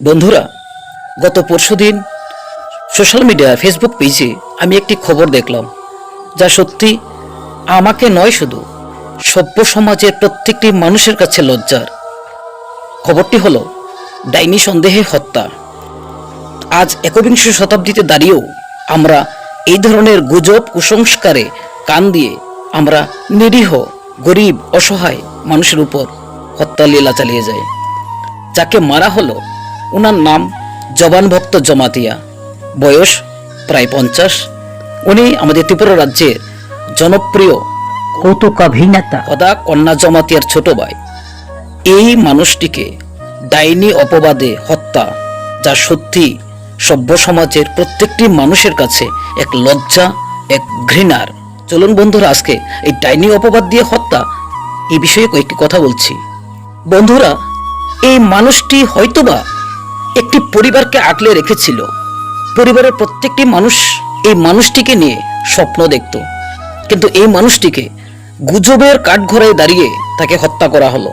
বন্ধুরা, গত পরশুদিন সোশ্যাল মিডিয়া ফেসবুক পেজে আমি একটি খবর দেখলাম, যা সত্যি আমাকে নয় শুধু, সভ্য সমাজের প্রত্যেকটি মানুষের কাছে লজ্জার। খবরটি হলো, ডাইনি সন্দেহে হত্যা। আজ একবিংশ শতাব্দীতে দাঁড়িয়েও আমরা এই ধরনের গুজব, কুসংস্কারে কান দিয়ে আমরা নিরীহ, গরিব, অসহায় মানুষের উপর হত্যা লীলা চালিয়ে যায় যাকে মারা হলো ওনার নাম জবান ভক্ত জমাতিয়া। বয়স প্রায় পঞ্চাশ। উনি আমাদের ত্রিপুরা রাজ্যের জনপ্রিয় কৌতুকাভিনেতা। কদা কন্যা জমাতিয়ার ছোট ভাই। এই মানুষটিকে ডাইনি অপবাদে হত্যা যা সত্যি সভ্য সমাজের প্রত্যেকটি মানুষের কাছে এক লজ্জা এক ঘৃণার। চলুন বন্ধুরা আজকে এই ডাইনি অপবাদ দিয়ে হত্যা এই বিষয়ে কয়েকটি কথা বলছি। বন্ধুরা এই মানুষটি হয়তোবা একটি পরিবারকে আগলে রেখেছিল। পরিবারের প্রত্যেকটি মানুষ এই মানুষটিকে নিয়ে স্বপ্ন দেখত। কিন্তু এই মানুষটিকে গুজবের কাঠঘরায় দাঁড়িয়ে তাকে হত্যা করা হলো।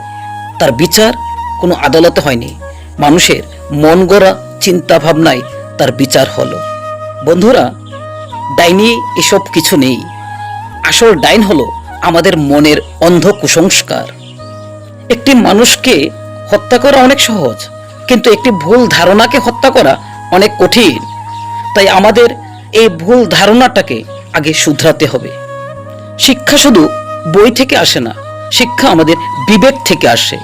তার বিচার কোনো আদালতে হয়নি। মানুষের মন গড়া চিন্তা ভাবনায় তার বিচার হলো। বন্ধুরা, ডাইনি এসব কিছু নেই। আসল ডাইন হলো আমাদের মনের অন্ধ কুসংস্কার। একটি মানুষকে হত্যা করা অনেক সহজ। কিন্তু একটি ভুল ধারণাকে হত্যা করা অনেক কঠিন। তাই আমাদের এই ভুল ধারণাটাকে আগে শুধরাতে হবে। শিক্ষা শুধু বই থেকে আসে না, শিক্ষা আমাদের বিবেক থেকে আসে।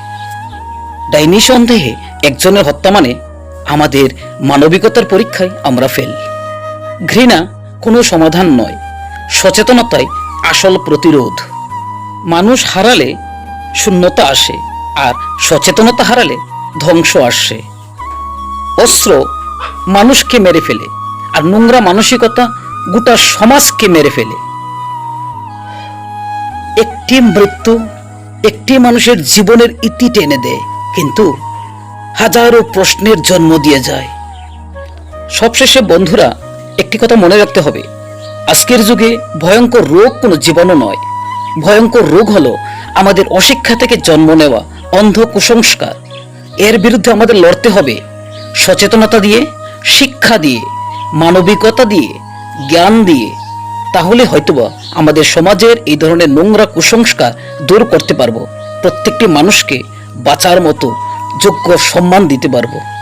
ডাইনি সন্দেহে একজনের হত্যা মানে আমাদের মানবিকতার পরীক্ষায় আমরা ফেল। ঘৃণা কোনো সমাধান নয়, সচেতনতাই আসল প্রতিরোধ। মানুষ হারালে শূন্যতা আসে, আর সচেতনতা হারালে ধ্বংস আসে। অস্ত্র মানুষকে মেরে ফেলে আর নোংরা মানসিকতা গোটা সমাজকে মেরে ফেলে। একটি মৃত্যু একটি মানুষের জীবনের ইতি টেনে দেয়, কিন্তু হাজারো প্রশ্নের জন্ম দিয়ে যায়। সবশেষে বন্ধুরা, একটি কথা মনে রাখতে হবে। আজকের যুগে ভয়ঙ্কর রোগ কোনো জীবাণু নয়। ভয়ঙ্কর রোগ হলো আমাদের অশিক্ষা থেকে জন্ম নেওয়া অন্ধ কুসংস্কার। এর বিরুদ্ধে আমাদের লড়তে হবে। সচেতনতা দিয়ে, শিক্ষা দিয়ে, মানবিকতা দিয়ে, জ্ঞান দিয়ে। তাহলে হয়তোবা আমাদের সমাজের এই ধরনের নোংরা কুসংস্কার দূর করতে পারব। প্রত্যেকটি মানুষকে বাঁচার মতো যোগ্য সম্মান দিতে পারব।